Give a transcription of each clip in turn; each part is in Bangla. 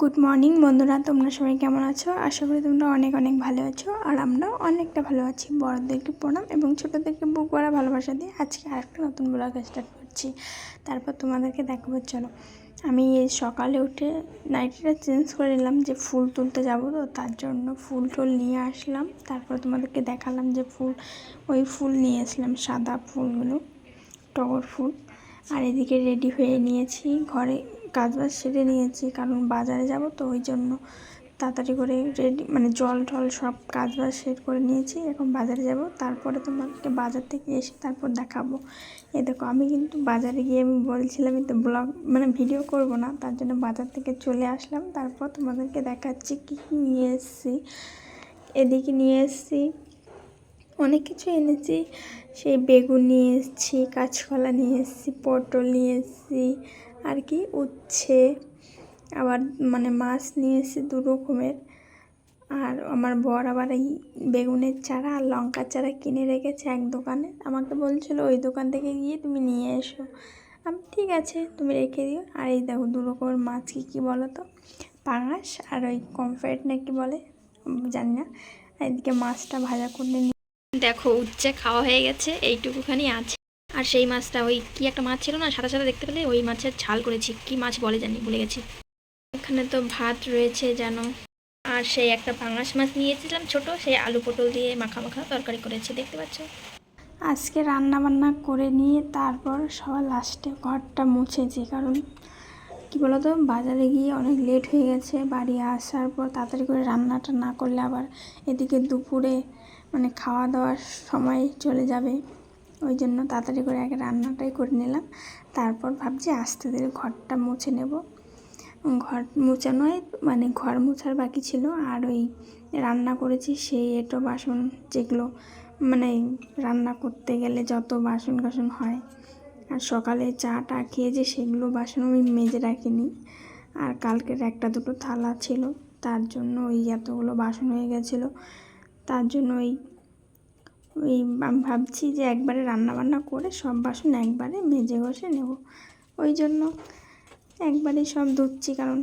গুড মর্নিং বন্ধুরা, তোমরা সবাই কেমন আছো? আশা করি তোমরা অনেক অনেক ভালো আছো, আর আমরাও অনেকটা ভালো আছি। বড়দেরকে প্রণাম এবং ছোটোদেরকে বুক করা ভালোবাসা দিয়ে আজকে আরেকটা নতুন ব্লগ স্টার্ট করছি। তারপর তোমাদেরকে দেখাবো, চলো। আমি এই সকালে উঠে নাইটিটা চেঞ্জ করে নিলাম যে ফুল তুলতে যাব, তো তার জন্য ফুল টুল নিয়ে আসলাম। তারপর তোমাদেরকে দেখালাম যে ফুল, ওই ফুল নিয়ে আসলাম সাদা ফুলগুলো, টগর ফুল। আর এদিকে রেডি হয়ে নিয়েছি, ঘরে কাজ বাজ সেরে নিয়েছি, কারণ বাজারে যাব তো ওই জন্য তাড়াতাড়ি করে রেডি মানে জল টল সব কাজ বাজ সেট করে নিয়েছি, এখন বাজারে যাব, তারপরে তোমাকে বাজার থেকে এসে তারপর দেখাবো। এ দেখো, আমি কিন্তু বাজারে গিয়ে আমি বলছিলাম তো ব্লগ মানে ভিডিও করব না, তার জন্য বাজার থেকে চলে আসলাম, তারপর তোমাদেরকে দেখাচ্ছি কী কী নিয়ে এসেছি। এদিকে নিয়ে এসেছি অনেক কিছু এনেছি। সেই বেগুন নিয়ে এসেছি, কাঁচকলা নিয়ে এসেছি, পটল নিয়ে এসেছি, আর কি উচ্ছে, আবার মানে মাছ নিয়ে এসেছি দু রকমের। আর আমার বর আবার এই বেগুনের চারা আর লঙ্কার চারা কিনে রেখেছে এক দোকানে। আমাকে বলছিল, ওই দোকান থেকে গিয়ে তুমি নিয়ে এসো। আমি, ঠিক আছে, তুমি রেখে দিও। আর এই দেখো দু রকমের মাছ কী কী বলো তো? পাঙাশ আর ওই কমফ্রেট নাকি বলে? জানি না। এদিকে মাছটা ভাজা করে দেখো, উচ্ছে খাওয়া হয়ে গেছে, এইটুকুখানি আছে। আর সেই মাছটা ওই কি একটা মাছ ছিল না, সাদা সাদা দেখতে পেলে? ওই মাছের ঝাল করেছি, কি মাছ বলে জানি, ভুলে গেছি। এখানে তো ভাত রয়েছে যেন আর সেই একটা পাঙাশ মাছ নিয়েছিলাম ছোট, সেই আলু পটল দিয়ে মাখা মাখা তরকারি করেছে, দেখতে পাচ্ছ? আজকে রান্না বান্না করে নিয়ে তারপর সবার লাস্টে ঘরটা মুছেছি, কারণ কী বলতো, বাজারে গিয়ে অনেক লেট হয়ে গেছে, বাড়ি আসার পর তাড়াতাড়ি করে রান্নাটা না করলে আবার এদিকে দুপুরে মানে খাওয়া দাওয়ার সময় চলে যাবে। ওই জন্য তাড়াতাড়ি করে আগে রান্নাটাই করে নিলাম। তারপর ভাবছি আস্তে ধীরে ঘরটা মুছে নেব। ঘর মোছানোয় মানে ঘর মোছার বাকি ছিল। আর ওই রান্না করেছি সেই এটো বাসন যেগুলো মানে রান্না করতে গেলে যত বাসন কাসন হয়, আর সকালে চা টা খেয়ে যে সেগুলো বাসন আমি মেজে রাখিনি। আর কালকের একটা দুটো থালা ছিল, তার জন্য ওই এতগুলো বাসন হয়ে গেছিল। তার জন্য ওই ওই আমি ভাবছি যে একবারে রান্নাবান্না করে সব বাসন একবারে মেজে ঘষে নেব। ওই জন্য একবারে সব ধুচ্ছি, কারণ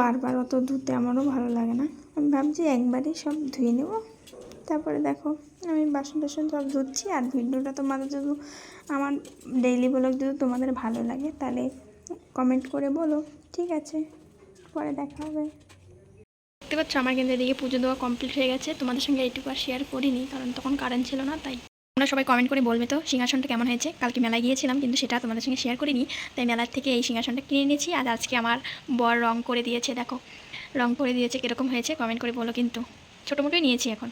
বারবার অত ধুতে আমারও ভালো লাগে না। আমি ভাবছি একবারেই সব ধুয়ে নেব। তারপরে দেখো, আমি বাসন টাসন সব ধুচ্ছি, আর ভিডিওটা তোমাদের যদি, আমার ডেইলি ব্লগ যদি তোমাদের ভালো লাগে, তাহলে কমেন্ট করে বলো। ঠিক আছে, পরে দেখা হবে। দেখতে পাচ্ছ, আমার কিন্তু এদিকে পুজো দেওয়া কমপ্লিট হয়ে গেছে। তোমাদের সঙ্গে এইটুকু আর শেয়ার করিনি, কারণ তখন কারেন্ট ছিল না, তাই। তোমরা সবাই কমেন্ট করে বলবে তো, সিংহাসনটা কেমন হয়েছে? কালকে মেলায় গিয়েছিলাম, কিন্তু সেটা তোমাদের সঙ্গে শেয়ার করিনি, তাই মেলার থেকে এই সিংহাসনটা কিনে নিয়েছি আর আজকে আমার বর রং করে দিয়েছে, দেখো। রং করে দিয়েছে, কীরকম হয়েছে কমেন্ট করে বলো কিন্তু। ছোটো মোটোই নিয়েছি এখন।